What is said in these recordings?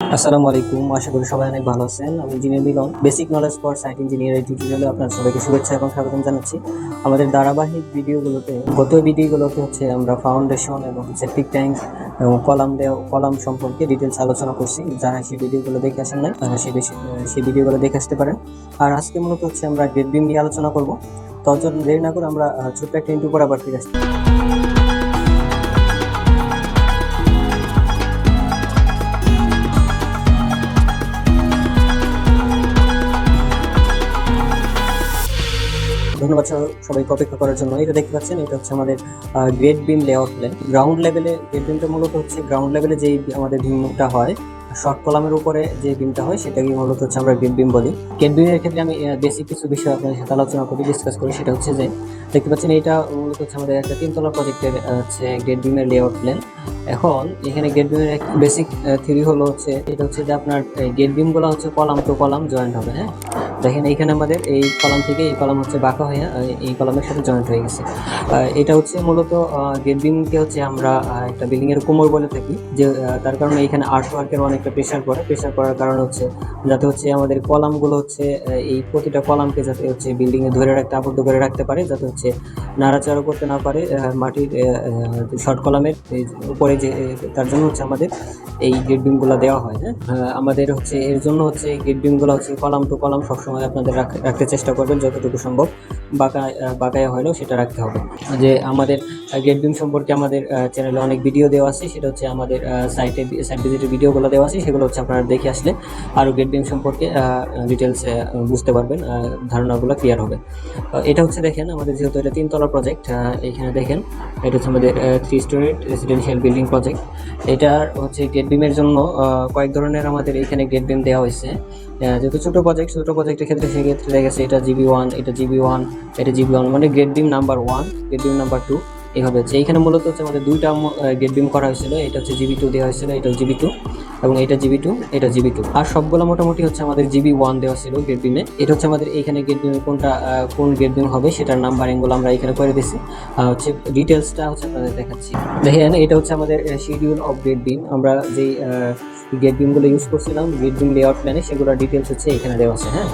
আসসালামু আলাইকুম, আশা করি সবাই অনেক ভালো আছেন। আমি engineer Milan basic knowledge for site engineer টিউটোরিয়ালে আপনার সবাইকে শুভেচ্ছা এবং স্বাগতম জানাচ্ছি। আমাদের ধারাবাহিক ভিডিওগুলোতে, গত ভিডিওগুলোতে হচ্ছে আমরা ফাউন্ডেশন এবং সেপ্টিক ট্যাঙ্ক এবং কলাম কলাম সম্পর্কে ডিটেলস আলোচনা করছি। যারা সেই ভিডিওগুলো দেখে আসেন নাই, তারা সেই সেই ভিডিওগুলো দেখে আসতে পারেন। আর আজকে মূলত হচ্ছে আমরা গ্রেড বিম নিয়ে আলোচনা করব। তো চলুন দেরি না করে আমরা ছোট্ট একটা ইন্টু করে আবার ফিরে আসছি ধন্যবাদ সব- সবাইকে অপেক্ষা করার জন্য। এটা দেখতে পাচ্ছেন, এটা হচ্ছে আমাদের grade beam layout plan ground লেভেলে গ্রেড বিমটা মূলত হচ্ছে গ্রাউন্ড লেভেলে যেই আমাদের বিমটা হয় শর্ট কলামের উপরে যে বিমটা হয় সেটাকে মূলত হচ্ছে আমরা গ্রেড বিম বলি। গ্রেড বিমের ক্ষেত্রে আমি বেসিক কিছু বিষয় আপনাদের সাথে আলোচনা করি ডিসকাস করি সেটা হচ্ছে যে, দেখতে পাচ্ছেন এটা মূলত হচ্ছে আমাদের একটা তিনতলা প্রজেক্টের হচ্ছে গ্রেড বিমের লেআউট প্ল্যান এখন এখানে গেট বিমের বেসিক থিওরি হলো হচ্ছে, এটা হচ্ছে যে আপনার গেট বিমগুলো হচ্ছে কলাম টু কলাম জয়েন্ট হবে হ্যাঁ? দেখেন এইখানে আমাদের এই কলাম থেকে এই কলাম হচ্ছে বাঁকা হয়ে এই কলামের সাথে জয়েন্ট হয়ে গেছে। এটা হচ্ছে মূলত গেট হচ্ছে আমরা একটা বিল্ডিং এর কোমর বলে থাকি, যে তার কারণে এখানে আর্ট ওয়ার্কের অনেকটা প্রেশার পড়ে। প্রেশার পড়ার কারণ হচ্ছে যাতে হচ্ছে আমাদের কলামগুলো হচ্ছে এই প্রতিটা কলামকে যাতে হচ্ছে বিল্ডিং এ ধরে রাখতে, আবদ্ধ করে রাখতে পারে, যাতে হচ্ছে নাড়াচাড়া করতে না পারে মাটির শর্ট কলামের উপরে যে তার জন্য হচ্ছে আমাদের এই গেট বিমগুলো দেওয়া হয় হ্যাঁ? আমাদের হচ্ছে, এর জন্য হচ্ছে গেট বিমগুলো হচ্ছে কলাম টু কলাম সবসময় আপনাদের রাখতে চেষ্টা করবেন যতটুকু সম্ভব। বাঁকা, বাঁকায় হলেও সেটা রাখতে হবে। যে আমাদের গেট বিম সম্পর্কে আমাদের চ্যানেলে অনেক ভিডিও দেওয়া আছে। সেটা হচ্ছে আমাদের সাইটে সাইট ভিজিটের ভিডিওগুলো দেওয়া আছে। সেগুলো হচ্ছে আপনারা দেখে আসলে আরও গেট বিম সম্পর্কে ডিটেলস বুঝতে পারবেন ধারণাগুলো ক্লিয়ার হবে। এটা হচ্ছে দেখেন আমাদের যেহেতু এটা তিনতলা প্রজেক্ট এখানে দেখেন এটা হচ্ছে আমাদের three storey residential building project এটার হচ্ছে গেট বিমের জন্য কয়েক ধরনের আমাদের এখানে গেট বিম দেওয়া হয়েছে। যেহেতু ছোটো প্রজেক্ট ছোটো প্রজেক্টের ক্ষেত্রে সেক্ষেত্রে গেছে এটা জিবি ওয়ান, এটা জিবি ওয়ান, এটা জিবি ওয়ান মানে gate beam number one gate beam number two এইভাবে হচ্ছে এইখানে মূলত হচ্ছে আমাদের দুইটা গেট বিম করা হয়েছিল। এটা হচ্ছে জিবি টু, দেওয়া হয়েছিল। এটা জিবি টু এবং এটা জিবি টু, এটা জিবি টু। আর সবগুলো মোটামুটি হচ্ছে আমাদের জিবি ওয়ান দেওয়া ছিল গেট বিমে এটা হচ্ছে আমাদের এইখানে গেট বিমে কোনটা কোন গেট বিম হবে সেটার নাম্বারিংগুলো আমরা এখানে করে আর হচ্ছে ডিটেলসটা হচ্ছে আপনাদের দেখাচ্ছি। দেখেন, এটা হচ্ছে আমাদের শিডিউল অফ গেট বিম আমরা যেই গেট বিমগুলো ইউজ করছিলাম গেট বিম লেআউট প্ল্যানে সেগুলোর ডিটেলস হচ্ছে এখানে দেওয়া আছে হ্যাঁ?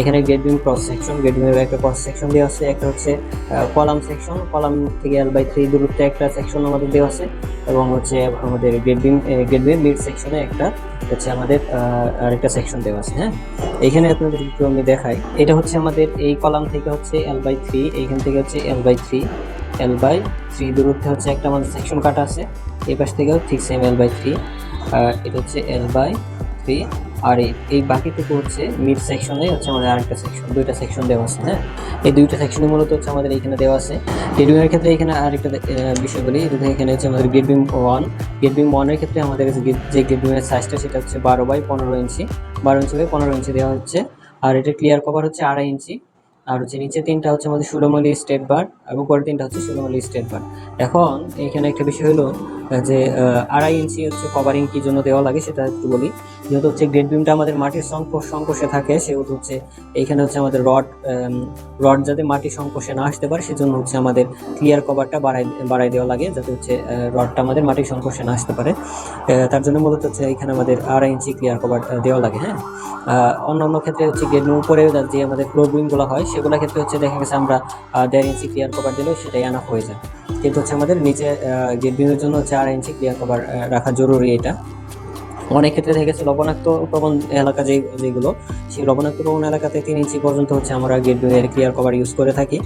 এখানে gate beam cross section gate বিমের একটা ক্রস সেকশন দেওয়া আছে, একটা হচ্ছে কলাম সেকশন কলাম থেকে এল বাই থ্রি দূরত্বে একটা সেকশন আমাদের দেওয়া আছে, এবং হচ্ছে আমাদের gate beam gate beam mid সেকশনে একটা হচ্ছে আমাদের আরেকটা সেকশন দেওয়া আছে হ্যাঁ? এখানে আপনাদের একটু আমি দেখাই, এটা হচ্ছে আমাদের এই কলাম থেকে হচ্ছে এল বাই থ্রি এইখান থেকে হচ্ছে L by three L by three দূরত্বে হচ্ছে একটা আমাদের সেকশন কাটা আছে এই পাশ থেকেও ঠিক সেম এল বাই থ্রি এটা হচ্ছে এল বাই থ্রি আর এই বাকিটুকু হচ্ছে মিড সেকশনে হচ্ছে আমাদের আরেকটা সেকশন দুইটা সেকশন দেওয়া আছে হ্যাঁ? এই দুইটা সেকশনে মূলত হচ্ছে আমাদের এখানে দেওয়া আছে। গেটবিমের ক্ষেত্রে এখানে আরেকটা বিষয় বলি, এখানে হচ্ছে আমাদের গেটবিম ওয়ান গেটবিম ওয়ানের ক্ষেত্রে আমাদের যে গেটবিমের সাইজটা সেটা হচ্ছে বারো বাই পনেরো ইঞ্চি, বারো ইঞ্চি বাই পনেরো ইঞ্চি দেওয়া হচ্ছে। আর এটা ক্লিয়ার কভার হচ্ছে আড়াই ইঞ্চি, আর হচ্ছে নিচে তিনটা হচ্ছে আমাদের ষোলো মিলি স্টেট বার এবং পরে তিনটা হচ্ছে ষোলো মিলি স্টেট বার এখন এখানে একটা বিষয় হলো যে আড়াই ইঞ্চি হচ্ছে কভারিং কি জন্য দেওয়া লাগে সেটা একটু বলি। যেহেতু হচ্ছে গ্রেড বিমটা আমাদের মাটির সংস্পর্শে থাকে সেহেতু হচ্ছে এইখানে হচ্ছে আমাদের রড রড যাতে মাটির সংস্পর্শে না আসতে পারে সেজন্য হচ্ছে আমাদের ক্লিয়ার কভারটা বাড়াই বাড়াই দেওয়া লাগে যাতে হচ্ছে রডটা আমাদের মাটির সংস্পর্শে না আসতে পারে। তার জন্য মূলত হচ্ছে এখানে আমাদের আড়াই ইঞ্চি ক্লিয়ার কভার দেওয়া লাগে হ্যাঁ? আহ, অন্যান্য ক্ষেত্রে হচ্ছে গেট উপরে যে আমাদের ফ্লোর বিমগুলো হয় সেগুলো ক্ষেত্রে হচ্ছে দেখা গেছে আমরা দেড় ইঞ্চি ক্লিয়ার কভার দিলেও সেটাই আনা হয়ে যায়। কিন্তু হচ্ছে আমাদের নিচে গেট বিমের জন্য হচ্ছে আড়াই ইঞ্চি ক্লিয়ার কভার রাখা জরুরি এটা। অনেক ক্ষেত্রে দেখা গেছে লবণাক্ত প্রবণ এলাকা যে যেগুলো, সেই লবণাক্ত প্রবণ এলাকাতে তিন ইঞ্চি পর্যন্ত হচ্ছে আমরা গেট ক্লিয়ার কভার ইউজ করে থাকি।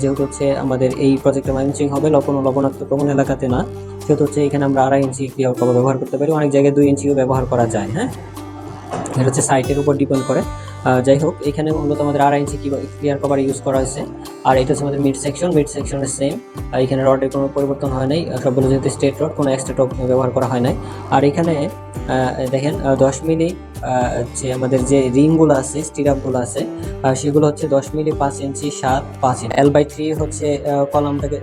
যেহেতু হচ্ছে আমাদের এই প্রজেক্টে মাইনচিং হবে, লবণ ও লবণাক্ত প্রবণ এলাকাতে না। সেহেতু হচ্ছে এখানে আমরা আড়াই ইঞ্চি ক্লিয়ার কভার ব্যবহার করতে পারি। অনেক জায়গায় দুই ইঞ্চিও ব্যবহার করা যায় হ্যাঁ? এটা হচ্ছে সাইটের উপর ডিপেন্ড করে। যাই হোক, এখানে মূলত আমাদের আড়াই ইঞ্চি ক্লিয়ার কভার ইউজ করা হয়েছে। আর এটা হচ্ছে আমাদের মিড সেকশন মিড সেকশনের সেম এখানে রডের কোনো পরিবর্তন হয় নাই সবগুলো যেহেতু স্টেট রড কোনো এক্সট্রা টপ ব্যবহার করা হয় নাই। আর এখানে দেখেন দশ মিলি যে আমাদের যে রিংগুলো আছে, স্টিরাপগুলো আছে সেগুলো হচ্ছে দশ মিলি পাঁচ ইঞ্চি, সাত, পাঁচ ইঞ্চি। এল বাই থ্রি হচ্ছে কলামটাকে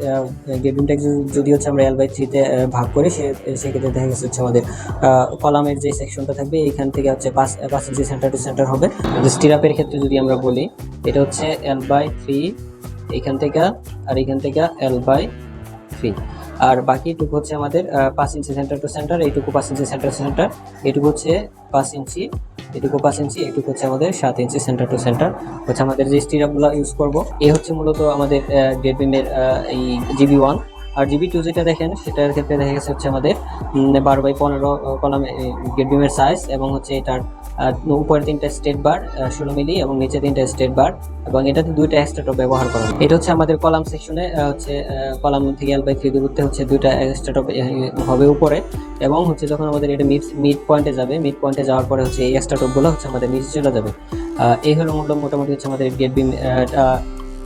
গেবিনটাকে যদি হচ্ছে আমরা এল বাই থ্রিতে ভাগ করি, সে, সেক্ষেত্রে দেখা গেছে হচ্ছে আমাদের কলামের যে সেকশনটা থাকবে, এখান থেকে হচ্ছে পাঁচ পাঁচ ইঞ্চি সেন্টার টু সেন্টার হবে। স্টিরাপের ক্ষেত্রে যদি আমরা বলি, এটা হচ্ছে এল বাই থ্রি এখান থেকে আর এখান থেকে এল বাই থ্রি আর বাকিটুকু হচ্ছে আমাদের পাঁচ ইঞ্চি সেন্টার টু সেন্টার এইটুকু পাঁচ ইঞ্চি সেন্টার টু সেন্টার এইটুকু হচ্ছে পাঁচ ইঞ্চি এটুকু পাঁচ ইঞ্চি এটুকু হচ্ছে আমাদের সাত ইঞ্চি সেন্টার টু সেন্টার হচ্ছে আমাদের যে স্টিরাপগুলো ইউজ করব, এ হচ্ছে মূলত আমাদের গ্রেড বিমের এই জিবি ওয়ান আর জিবি টু যেটা দেখেন, সেটার ক্ষেত্রে দেখা গেছে হচ্ছে আমাদের বারো বাই পনেরো কলাম গ্রেড বিমের সাইজ এবং হচ্ছে এটার উপরে তিনটা স্টেট বার ষোলো মিলি এবং নিচে তিনটা স্টেট বার, এবং এটাতে দুইটা এক্সট্রা টপ ব্যবহার করা। এটা হচ্ছে আমাদের কলাম সেকশনে হচ্ছে কলাম থেকে এল বাই থ্রি দূরত্বে হচ্ছে দুইটা এক্সট্রা টপ হবে উপরে, এবং হচ্ছে যখন আমাদের এটা মিড মিড পয়েন্টে যাবে মিড পয়েন্টে যাওয়ার পরে হচ্ছে এই এক্সট্রা টপগুলো হচ্ছে আমাদের নিচে চলে যাবে এই হলো মোটামুটি হচ্ছে আমাদের গেট বিম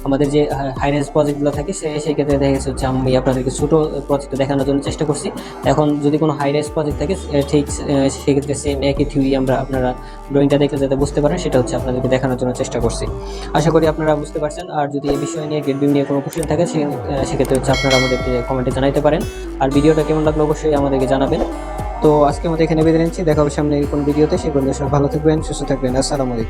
আমাদের যে হাই রেঞ্জ প্রজেক্টগুলো থাকে সেই সেই ক্ষেত্রে দেখা গেছে হচ্ছে আমি আপনাদেরকে ছোটো প্রজেক্ট দেখানোর জন্য চেষ্টা করছি। এখন যদি কোনো হাই রেঞ্জ প্রজেক্ট থাকে ঠিক সেক্ষেত্রে সেম একই থিওরি আমরা আপনারা ড্রয়িংটা দেখে যাতে বুঝতে পারেন, সেটা হচ্ছে আপনাদেরকে দেখানোর জন্য চেষ্টা করছি। আশা করি আপনারা বুঝতে পারছেন। আর যদি এই বিষয় নিয়ে গেট নিয়ে কোনো কোশ্চেন থাকে, সে- সেক্ষেত্রে হচ্ছে আপনারা আমাদেরকে কমেন্টে জানাতে পারেন। আর ভিডিওটা কেমন লাগল অবশ্যই আমাদেরকে জানাবেন। তো আজকে আমাদের এখানে বেঁধে নিচ্ছি। দেখা হবে সামনে কোন ভিডিওতে। সে সব ভালো থাকবেন, সুস্থ থাকবেন। আসসালামু আলাইকুম।